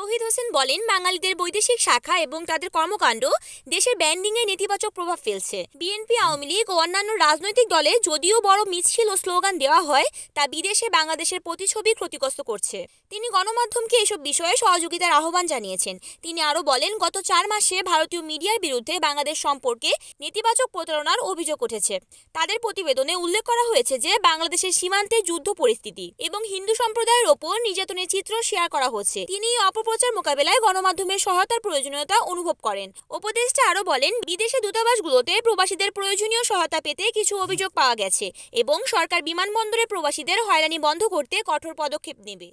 তৌহিদ হোসেন বলেন, বাঙালিদের বৈদেশিক শাখা এবং তাদের কর্মকাণ্ড দেশের ব্যান্ডিংয়ে নেতিবাচক প্রভাব ফেলছে। বিএনপি, আওয়ামী লীগ ও অন্যান্য রাজনৈতিক দলে যদিও বড় মিছিল ও স্লোগান দেওয়া হয়, তা বিদেশে বাংলাদেশের প্রতিছবি ক্ষতিগ্রস্ত করছে। তিনি গণমাধ্যমকে এসব বিষয়ে সহযোগিতার আহ্বান জানিয়েছেন। তিনি আরও বলেন, গত চার মাসে ভারতীয় মিডিয়ার বিরুদ্ধে বাংলাদেশ সম্পর্কে নেতিবাচক প্রতারণার অভিযোগ উঠেছে। তাদের প্রতিবেদনে উল্লেখ করা হয়েছে যে, বাংলাদেশের সীমান্তে যুদ্ধ পরিস্থিতি এবং হিন্দু সম্প্রদায়ের ওপর নির্যাতনের চিত্র শেয়ার করা হচ্ছে। তিনি এই অপপ্রচার মোকাবেলায় গণমাধ্যমের সহায়তার প্রয়োজনীয়তা অনুভব করেন। উপদেষ্টা আরও বলেন, বিদেশে দূতাবাসগুলোতে প্রবাসীদের প্রয়োজনীয় সহায়তা পেতে কিছু অভিযোগ পাওয়া গেছে এবং সরকার বিমানবন্দরে প্রবাসীদের হয়রানি বন্ধ করতে কঠোর পদক্ষেপ নেবে।